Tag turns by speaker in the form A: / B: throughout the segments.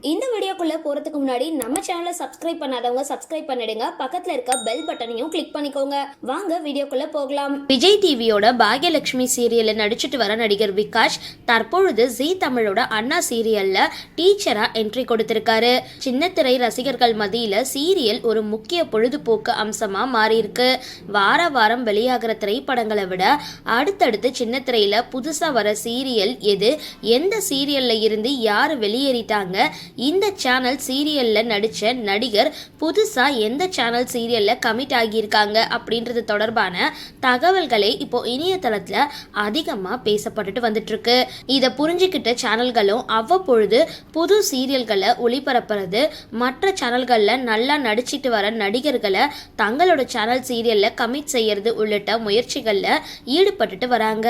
A: இந்த வீடியோக்குள்ளே போறதுக்கு முன்னாடி நம்ம சேனலை சப்ஸ்கிரைப் பண்ணாதவங்க சப்ஸ்கிரைப் பண்ணிடுங்க. பக்கத்தில் இருக்க பெல் பட்டனையும் கிளிக் பண்ணிக்கோங்க. வாங்க வீடியோக்குள்ளே போகலாம். விஜய் டிவியோட பாக்யலட்சுமி சீரியலில் நடிச்சிட்டு வர நடிகர் விகாஷ் தற்பொழுது ஜீ தமிழோட அண்ணா சீரியலில் டீச்சராக என்ட்ரி கொடுத்திருக்காரு. சின்னத்திரை ரசிகர்கள் மத்தியில் சீரியல் ஒரு முக்கிய பொழுதுபோக்கு அம்சமாக மாறியிருக்கு. வார வாரம் வெளியாகிற திரைப்படங்களை விட அடுத்தடுத்து சின்னத்திரையில் புதுசாக வர சீரியல் எது எந்த சீரியலில் இருந்து யார் வெளியேறிட்டாங்க இந்த சேனல் சீரியலில் நடித்த நடிகர் புதுசாக எந்த சேனல் சீரியலில் கமிட் ஆகியிருக்காங்க அப்படின்றது தொடர்பான தகவல்களை இப்போ இணையதளத்தில் அதிகமாக பேசப்பட்டுட்டு வந்துட்டுருக்கு. இதை புரிஞ்சுக்கிட்ட சேனல்களும் அவ்வப்பொழுது புது சீரியல்களை ஒளிபரப்புறது மற்ற சேனல்களில் நல்லா நடிச்சிட்டு வர நடிகர்களை தங்களோட சேனல் சீரியலில் கமிட் செய்யறது உள்ளிட்ட முயற்சிகளில் ஈடுபட்டுட்டு வராங்க.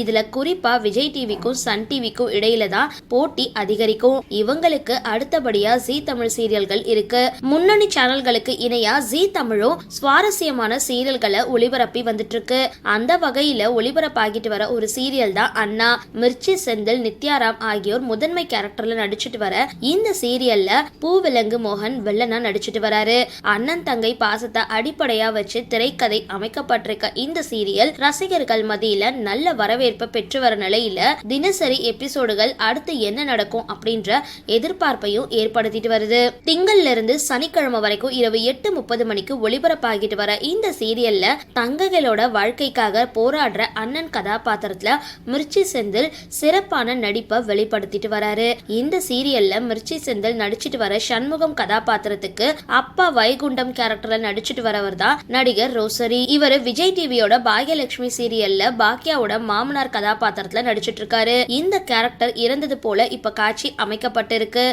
A: இதில் குறிப்பாக விஜய் டிவிக்கும் சன் டிவிக்கும் இடையில தான் போட்டி அதிகரிக்கும். இவங்களுக்கு அடுத்தபடி அடுத்தபடியா ஜி தமிழ் சீரியல்கள் இருக்கு. முன்னணி சேனல்களுக்கு இணையா ஜி தமிழும் சுவாரஸ்யமான சீரியல்களை ஒளிபரப்பி வந்துட்டு இருக்கு அந்த வகையில ஒளிபரப்பாகிட்டு வர ஒரு சீரியல் தான் அண்ணா. மிர்ச்சி செந்தில் நித்யாராம் ஆகியோர் முதன்மை கேரக்டர்ல நடிச்சிட்டு வர இந்த சீரியல்ல பூவிலங்கு மோகன் வெள்ளனா நடிச்சிட்டு வராரு. அண்ணன் தங்கை பாசத்தை அடிப்படையா வச்சு திரைக்கதை அமைக்கப்பட்டிருக்க இந்த சீரியல் ரசிகர்கள் மத்தியில நல்ல வரவேற்பை பெற்று வர நிலையில தினசரி எபிசோடுகள் அடுத்து என்ன நடக்கும் அப்படின்ற எதிர்பார்ப்பையும் ஏற்படுத்திட்டு வருது. திங்கள்ல இருந்து சனிக்கிழமை வரைக்கும் இரவு எட்டு முப்பது மணிக்கு ஒளிபரப்பாகிட்டு வர இந்த சீரியல்ல தங்ககளோட வாழ்க்கைக்காக போராடுற அண்ணன் கதாபாத்திரத்துல மிர்ச்சி செந்தில் சிறப்பான நடிப்பை வெளிப்படுத்திட்டு வராரு. இந்த சீரியல்ல மிர்ச்சி செந்தில் நடிச்சிட்டு வர சண்முகம் கதாபாத்திரத்துக்கு அப்பா வைகுண்டம் கேரக்டர்ல நடிச்சிட்டு வரவர் தான் நடிகர் ரோசரி. இவர் விஜய் டிவியோட பாக்யலட்சுமி சீரியல்ல பாக்யாவோட மாமனார் கதாபாத்திரத்துல நடிச்சிட்டு இருக்காரு. இந்த கேரக்டர் இறந்தது போல இப்ப காட்சி அமைக்கப்பட்டிருக்கு.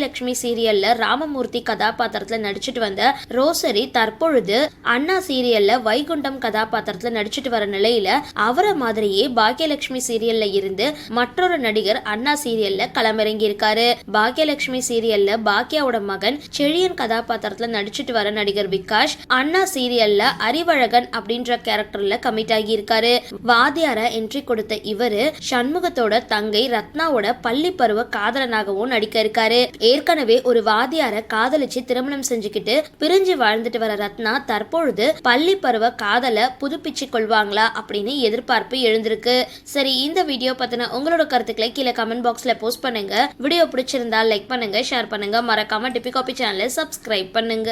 A: விஜயலட்சுமி சீரியல்ல ராமமூர்த்தி கதாபாத்திரத்துல நடிச்சிட்டு வந்த ரோசரி தற்பொழுது அண்ணா சீரியல்ல வைகுண்டம் கதாபாத்திரத்துல நடிச்சிட்டு வர நிலையில அவரை மாதிரியே பாக்யலட்சுமி சீரியல்ல இருந்து மற்றொரு நடிகர் அண்ணா சீரியல்ல களமிறங்கி இருக்காரு பாக்யலட்சுமி சீரியல்ல பாக்யாவோட மகன் செழியன் கதாபாத்திரத்துல நடிச்சிட்டு வர நடிகர் விகாஷ் அண்ணா சீரியல்ல அறிவழகன் அப்படின்ற கேரக்டர்ல கமிட் ஆகி இருக்காரு வாதியார என்ட்ரி கொடுத்த இவரு சண்முகத்தோட தங்கை ரத்னாவோட பள்ளி பருவ காதலனாகவும் நடிக்க இருக்காரு. ஏற்கனவே ஒரு வாதியார காதலிச்சு திருமணம் செஞ்சுக்கிட்டு பிரிஞ்சு வாழ்ந்துட்டு வர ரத்னா தற்பொழுது பள்ளி பருவ காதலை புதுப்பிச்சு கொள்வாங்களா அப்படின்னு எதிர்பார்ப்பு எழுந்திருக்கு. சரி இந்த வீடியோ பத்தின உங்களோட கருத்துக்களை கீழே கமெண்ட் பாக்ஸ்ல போஸ்ட் பண்ணுங்க. வீடியோ பிடிச்சிருந்தா லைக் பண்ணுங்க ஷேர் பண்ணுங்க. மறக்காம டிபி காபி சேனலை சப்ஸ்கிரைப் பண்ணுங்க.